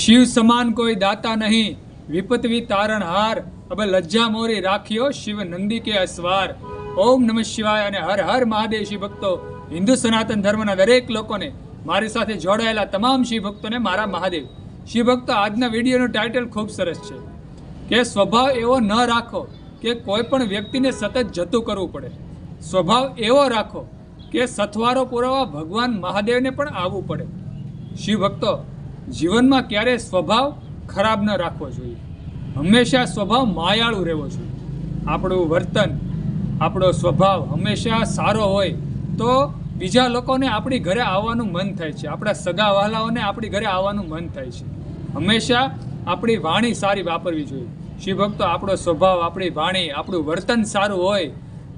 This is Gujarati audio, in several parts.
શિવ સમાન કોઈ દાતા નહીં. વિપતવી તારણ હાર. હવે લજ્જા મોરી રાખ્યો શિવ નંદી કે અસવાર. ઓમ નમઃ શિવાય અને હર હર મહાદેવ શિવ ભક્તો. હિન્દુ સનાતન ધર્મના દરેક લોકોને મારી સાથે જોડાયેલા તમામ શિવ ભક્તોને મારા મહાદેવ. શિવ ભક્તો આજના વિડીયોનું ટાઇટલ ખૂબ સરસ છે. કે સ્વભાવ એવો ન રાખો કે કોઈ પણ વ્યક્તિને સતત જતું કરવું પડે. સ્વભાવ એવો રાખો કે સથવારો પુરાવા ભગવાન મહાદેવને પણ આવવું પડે. શિવ ભક્તો જીવનમાં ક્યારેય સ્વભાવ ખરાબ ન રાખવો જોઈએ. હંમેશા સ્વભાવ માયાળુ રહેવો જોઈએ. આપણું વર્તન, આપણો સ્વભાવ હંમેશા સારો હોય તો બીજા લોકોને આપણી ઘરે આવવાનું મન થાય છે. આપણા સગા વહાલાઓને આપણી ઘરે આવવાનું મન થાય છે. હંમેશા આપણી વાણી સારી વાપરવી જોઈએ. શિવ ભક્તો, આપણો સ્વભાવ, આપણી વાણી, આપણું વર્તન સારું હોય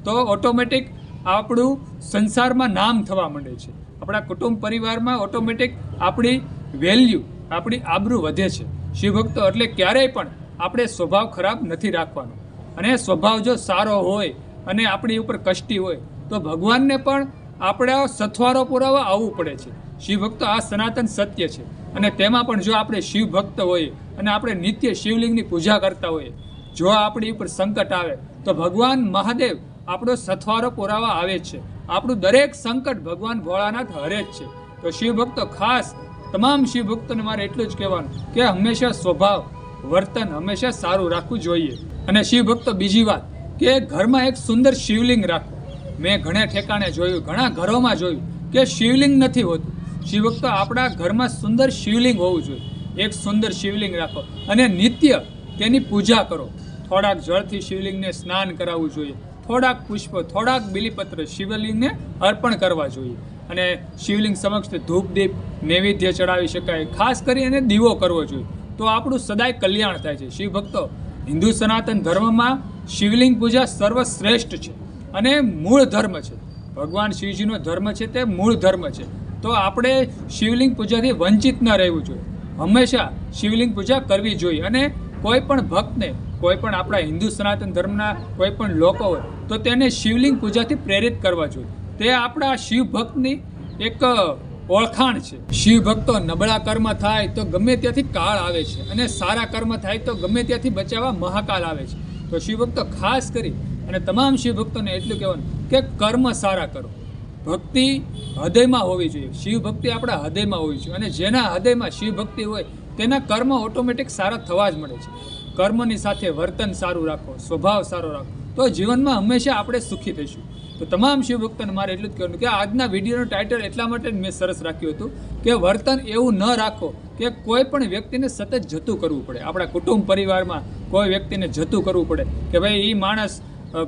તો ઓટોમેટિક આપણું સંસારમાં નામ થવા માંડે છે. આપણા કુટુંબ પરિવારમાં ઓટોમેટિક આપણી વેલ્યુ આપણી આબરૂ વધે છે. શિવભક્તો, એટલે ક્યારેય પણ આપણે સ્વભાવ ખરાબ નથી રાખવાનો. અને સ્વભાવ જો સારો હોય અને આપણી ઉપર કષ્ટી હોય, તો ભગવાનને પણ આપણે સથવારો પુરાવા આવવું પડે છે. શિવભક્તો આ સનાતન સત્ય છે. અને તેમાં પણ જો આપણે શિવ ભક્ત હોઈએ અને આપણે નિત્ય શિવલિંગની પૂજા કરતા હોઈએ, જો આપણી ઉપર સંકટ આવે, તો ભગવાન મહાદેવ આપણો સથવારો પુરાવા આવે છે. આપણું દરેક સંકટ ભગવાન ભોળાનાથ હરે જ છે. તો શિવભક્તો ખાસ તમામ શિવ ભક્તોને મારે એટલું જ કહેવાનું કે હંમેશા સ્વભાવ, વર્તન હંમેશા સારું રાખવું જોઈએ. અને શિવ ભક્તો બીજી વાત કે ઘરમાં એક સુંદર શિવલિંગ રાખો. મેં ઘણા ઠેકાણે જોયું, ઘણા ઘરોમાં જોયું કે શિવલિંગ નથી હોતું. શિવભક્તો આપણા ઘરમાં સુંદર શિવલિંગ હોવું જોઈએ. એક સુંદર શિવલિંગ રાખો અને નિત્ય તેની પૂજા કરો. થોડાક જળથી શિવલિંગને સ્નાન કરાવવું જોઈએ. થોડાક પુષ્પ, થોડાક બિલીપત્ર શિવલિંગને અર્પણ કરવા જોઈએ. અને શિવલિંગ સમક્ષ ધૂપ દીપ નૈવેદ્ય ચડાવી શકાય. ખાસ કરી અને દીવો કરવો જોઈએ. તો આપણું સદાય કલ્યાણ થાય છે. શિવ ભક્તો, હિન્દુ સનાતન ધર્મમાં શિવલિંગ પૂજા સર્વશ્રેષ્ઠ છે અને મૂળ ધર્મ છે. ભગવાન શિવજીનો ધર્મ છે તે મૂળ ધર્મ છે. તો આપણે શિવલિંગ પૂજાથી વંચિત ન રહેવું જોઈએ. હંમેશા શિવલિંગ પૂજા કરવી જોઈએ. અને કોઈ પણ ભક્તને, કોઈ પણ આપણા હિન્દુ સનાતન ધર્મના કોઈ પણ લોકો હોય, તો તેને શિવલિંગ પૂજાથી પ્રેરિત કરવા જોઈએ. તે આપણા શિવ ભક્તની એક ઓળખાણ છે. શિવ ભક્તો નબળા કર્મ થાય તો ગમે ત્યાંથી કાળ આવે છે અને સારા કર્મ થાય તો ગમે ત્યાંથી બચાવવા મહાકાલ આવે છે. તો શિવ ભક્તો ખાસ કરી અને તમામ શિવ ભક્તોને એટલું કહેવાનું કે કર્મ સારા કરો. ભક્તિ હૃદયમાં હોવી જોઈએ. શિવ ભક્તિ આપણા હૃદયમાં હોવી જોઈએ અને જેના હૃદયમાં શિવ ભક્તિ હોય તેના કર્મ ઓટોમેટિક સારા થવા જ મળે છે. કર્મની સાથે વર્તન સારું રાખો, સ્વભાવ સારો રાખો. તો જીવનમાં હંમેશા આપણે સુખી થઈશું. તો તમામ શિવ ભક્તોને મારે એટલું જ કહેવાનું કે આજના વિડીયોનું ટાઇટલ એટલા માટે મેં સરસ રાખ્યું હતું કે વર્તન એવું ન રાખો કે કોઈ પણ વ્યક્તિને સતત જતું કરવું પડે. આપણા કુટુંબ પરિવારમાં કોઈ વ્યક્તિને જતું કરવું પડે કે ભાઈ એ માણસ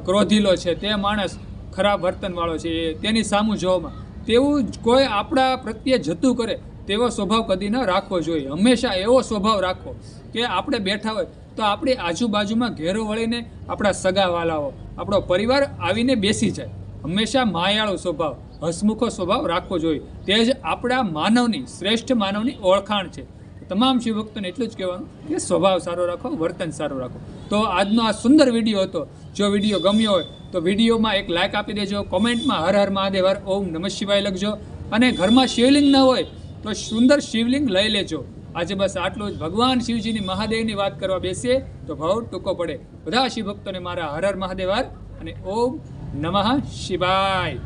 ક્રોધીલો છે, તે માણસ ખરાબ વર્તનવાળો છે, એ તેની સામું જોવામાં. તેવું કોઈ આપણા પ્રત્યે જતું કરે તેવો સ્વભાવ કદી ન રાખવો જોઈએ. હંમેશા એવો સ્વભાવ રાખો કે આપણે બેઠા હોય તો આપણી આજુબાજુમાં ઘેરો વળીને આપણા સગાવાલાઓ, આપણો પરિવાર આવીને બેસી જાય. હંમેશા માયાળો સ્વભાવ, હસમુખો સ્વભાવ રાખવો જોઈએ. તે જ આપણા માનવની, શ્રેષ્ઠ માનવની ઓળખાણ છે. તમામ શિવભક્તોને એટલું જ કહેવાનું કે સ્વભાવ સારો રાખો, વર્તન સારું રાખો. તો આજનો આ સુંદર વીડિયો હતો. જો વીડિયો ગમ્યો હોય, તો વિડીયોમાં એક લાઇક આપી દેજો, કોમેન્ટમાં હર હર મહાદેવ, હર ઓમ નમઃ શિવાય લખજો. અને ઘરમાં શિવલિંગ ન હોય, તો સુંદર શિવલિંગ લઈ લેજો. આજે બસ આટલું જ. ભગવાન શિવજીની મહાદેવની વાત કરવા બેસીએ તો ભાવ ટૂંકો પડે. બધા શિવભક્તોને મારા હર હર મહાદેવ અને ઓમ નમઃ શિવાય.